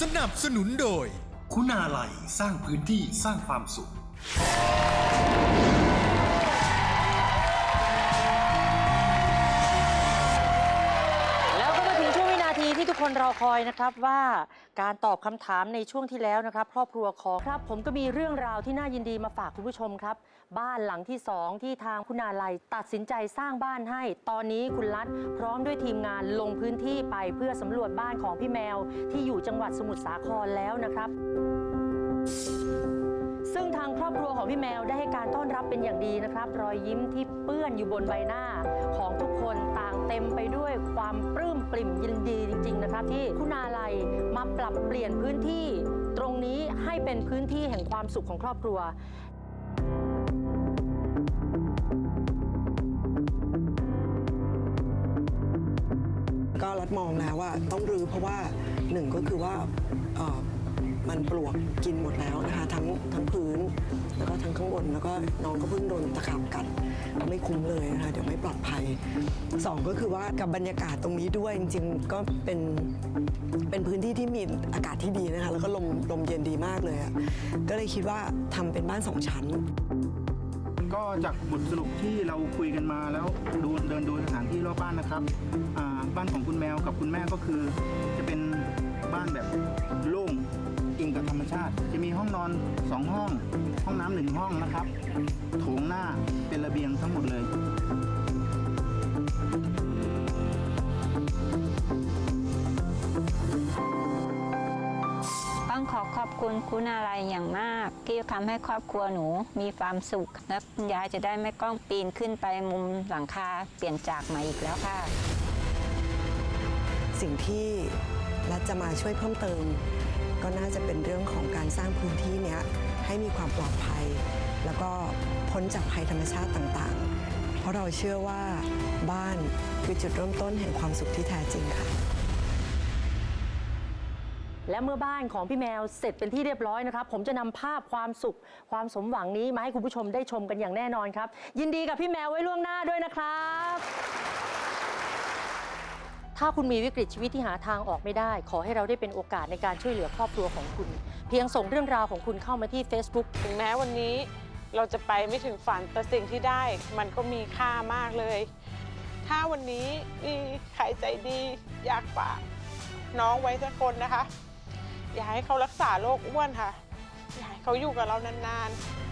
สนับสนุนโดย คุณาลัยสร้างพื้นที่สร้างความสุข คนรอคอยนะครับว่าการตอบคำถามในช่วงที่แล้วนะครับครอบครัวของครับผมก็มีเรื่องราวที่น่ายินดีมาฝากคุณผู้ชมครับ บ้านหลังที่สองที่ทางคุณอาลัยตัดสินใจสร้างบ้านให้ ตอนนี้คุณรัฐพร้อมด้วยทีมงานลงพื้นที่ไปเพื่อสำรวจบ้านของพี่แมวที่อยู่จังหวัดสมุทรสาครแล้วนะครับ ซึ่งทางครอบครัวของพี่แมวได้ให้การต้อนรับเป็นอย่างดีนะครับรอยยิ้มที่เปื้อนอยู่บนใบหน้าของทุกคนต่างเต็มไปด้วยความปลื้มปริ่มยินดีจริง ๆ นะครับที่คุณาลัยมาปรับเปลี่ยนพื้นที่ ตรงนี้ให้เป็นพื้นที่แห่งความสุขของครอบครัวก็รัดมองแล้วว่าต้องรื้อเพราะว่าหนึ่งก็คือว่ามันปลวกกินหมดแล้วนะคะทั้งทั้ง น้องก็เพิ่งโดนตะขาบกัดไม่คุ้มเลยนะคะเดี๋ยวไม่ปลอดภัยสองก็คือว่ากับบรรยากาศตรงนี้ด้วยจริงๆก็เป็นเป็นพื้นที่ที่มีอากาศที่ดีนะคะแล้วก็ลมลมเย็นดีมากเลยอะก็เลยคิดว่าทำเป็นบ้านสองชั้น ก็จากบทสรุปที่เราคุยกันมาแล้วดูเดินดูสถานที่รอบบ้านนะครับอ่าบ้านของคุณแมวกับคุณแม่ก็คือ จะเป็นบ้านแบบโล่งอิงกับธรรมชาติ จะมีห้องนอน2ห้อง ห้องน้ำหนึ่งห้องนะครับ โถงหน้าเป็นระเบียงทั้งหมดเลยต้องขอขอบคุณคุณอะไรอย่างมาก ที่ทำให้ครอบครัวหนูมีความสุข และคุณยายจะได้ไม่ต้องปีนขึ้นไปมุมหลังคาเปลี่ยนจากใหม่อีกแล้วค่ะ สิ่งที่รัฐจะมาช่วยเพิ่มเติม ก็น่าจะเป็นเรื่องของการสร้างพื้นที่เนี้ย ให้มีความปลอดภัย แล้วก็พ้นจากภัยธรรมชาติต่างๆ เพราะเราเชื่อว่าบ้านคือจุดเริ่มต้นแห่งความสุขที่แท้จริงค่ะ และเมื่อบ้านของพี่แมวเสร็จเป็นที่เรียบร้อยนะครับ ผมจะนำภาพความสุขความสมหวังนี้มาให้คุณผู้ชมได้ชมกันอย่างแน่นอนครับ ยินดีกับพี่แมวไว้ล่วงหน้าด้วยนะครับ ถ้าคุณมีวิกฤตชีวิตที่หาทางออกไม่ได้ ขอให้เราได้เป็นโอกาสในการช่วยเหลือครอบครัวของคุณ เพียงส่งเรื่องราวของคุณเข้ามาที่ Facebook ถึงแม้วันนี้เราจะไปไม่ถึงฝันแต่สิ่งที่ได้ มันก็มีค่ามากเลย ถ้าวันนี้มีใครใจดี อยากฝากน้องไว้สักคนนะคะ อย่าให้เขารักษาโรคอ้วนค่ะ อย่าให้เขาอยู่กับเรานานๆ